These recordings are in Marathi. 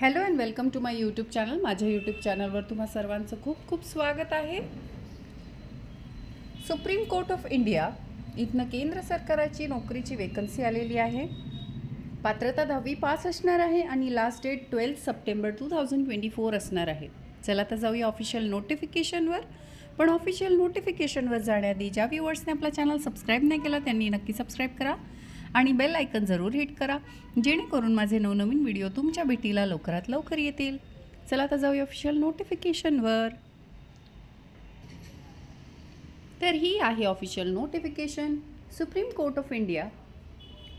Hello and welcome to my YouTube channel माझ्या यूट्यूब चॅनलवर तुम्हा सर्वांचं खूप खूप स्वागत आहे. सुप्रीम कोर्ट ऑफ इंडिया इथनं केंद्र सरकाराची नोकरीची वेकन्सी आलेली आहे. पात्रता दहावी पास असणार आहे आणि last date twelfth September two thousand twenty four असणार आहे. चला तर जाऊया ऑफिशियल नोटिफिकेशनवर पण ऑफिशियल नोटिफिकेशनवर जाण्याआधी ज्या व्ह्युअर्सने आपला चॅनल सबस्क्राईब नाही केला त्यांनी नक्की सबस्क्राईब करा. आणि बेल आयकन जरूर हिट करा जेणेकरून माझे नवनवीन व्हिडिओ तुमच्या भेटीला लवकरात लवकर येतील. चला आता जाऊया ऑफिशियल नोटिफिकेशनवर तर ही आहे official notification supreme court of India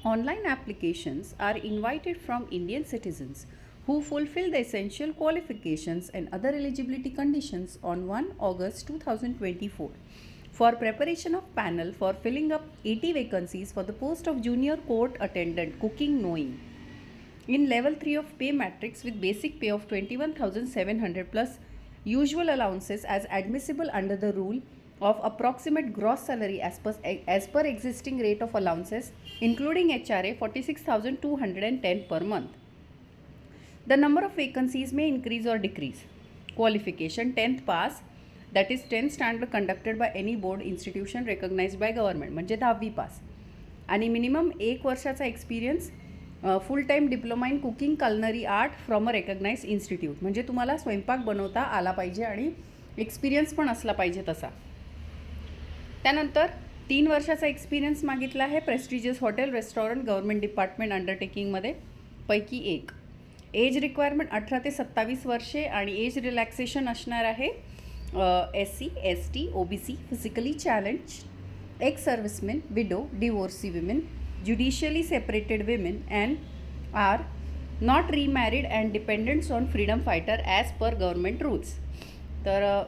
online applications are invited from Indian citizens who fulfil the essential qualifications and other eligibility conditions on one August two thousand twenty four for preparation of panel for filling up 80 vacancies for the post of junior court attendant cooking knowing. In level 3 of pay matrix with basic pay of 21700 plus usual allowances as admissible under the rule of approximate gross salary as per, as per existing rate of allowances including HRA 46210 per month. The number of vacancies may increase or decrease. Qualification 10th pass that is 10th standard conducted by any board institution recognized by government म्हणजे दहावी पास. आणि मिनिमम एक वर्षाचा experience full time diploma in cooking culinary art from a recognise institute म्हणजे तुम्हाला स्वयंपाक बनवता आला पाहिजे आणि एक्सपिरियन्स पण असला पाहिजे तसा. त्यानंतर तीन वर्षाचा एक्सपिरियन्स मागितला आहे prestigious hotel restaurant government department अंडरटेकिंगमध्ये पैकी एक. एज रिक्वायरमेंट अठरा ते सत्तावीस वर्षे आणि एज रिलॅक्सेशन असणार आहे. S C S T O B C physically challenge ex servicemen widow divorcee women judicially separated women and are not remarried and dependants on freedom fighter as per government rules. तर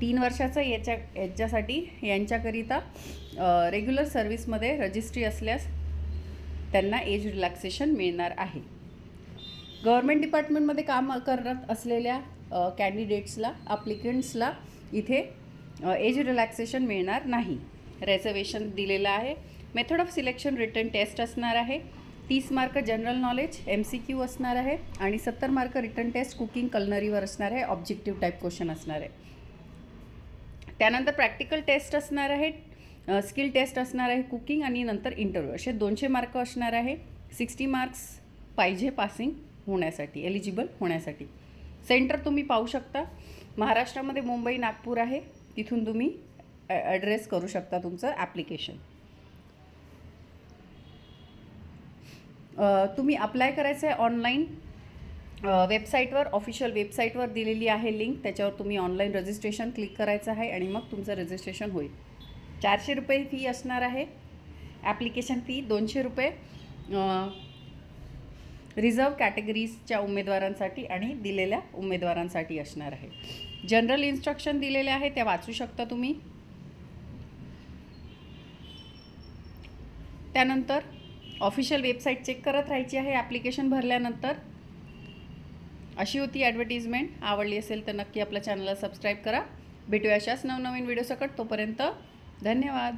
तीन वर्षाचा याच्या याच्यासाठी यांच्याकरिता रेग्युलर सर्व्हिसमध्ये रजिस्ट्री असल्यास त्यांना एज रिलॅक्सेशन मिळणार आहे. गव्हर्मेंट डिपार्टमेंटमध्ये काम करत असलेल्या कॅन्डिडेट्सला अप्लिकंट्सला इथे एज रिलॅक्सेशन मिळणार नाही. रेझर्वेशन दिलेलं आहे. Method of selection written test असणार आहे. तीस mark general knowledge M C Q असणार आहे. आणि सत्तर मार्क रिटर्न टेस्ट कुकिंग कलनरीवर असणार आहे. ऑब्जेक्टिव्ह टाईप क्वेश्चन असणार आहे. त्यानंतर प्रॅक्टिकल टेस्ट असणार आहे. स्किल टेस्ट असणार आहे कुकिंग आणि नंतर इंटरव्ह्यू असे दोनशे मार्क असणार आहे. सिक्स्टी मार्क्स पाहिजे पासिंग होण्यासाठी एलिजिबल होण्यासाठी. सेंटर तुम्ही पाहू शकता. महाराष्ट्रामध्ये मुंबई नागपूर आहे. तिथून तुम्ही ॲड्रेस करू शकता तुमचं ॲप्लिकेशन तुम्ही अप्लाय करायचं आहे ऑनलाईन वेबसाईटवर ऑफिशियल वेबसाईटवर दिलेली आहे लिंक त्याच्यावर तुम्ही ऑनलाईन रजिस्ट्रेशन क्लिक करायचं आहे आणि मग तुमचं रजिस्ट्रेशन होईल. चारशे रुपये फी असणार आहे. ॲप्लिकेशन फी दोनशे रुपये. रिझर्व कॅटेगरीजच्या उमेदवारांसाठी आणि दिलेल्या उमेदवारांसाठी असणार आहे. जनरल इन्स्ट्रक्शन दिलेले आहे त्या वाचू शकता तुम्ही. त्यानंतर ऑफिशियल वेबसाईट चेक करत राहायची आहे ॲप्लिकेशन भरल्यानंतर. अशी होती ॲडव्हर्टिजमेंट आवडली असेल तर नक्की आपल्या चॅनलला सबस्क्राईब करा. भेटूया अशाच नवनवीन व्हिडिओसकट तोपर्यंत धन्यवाद.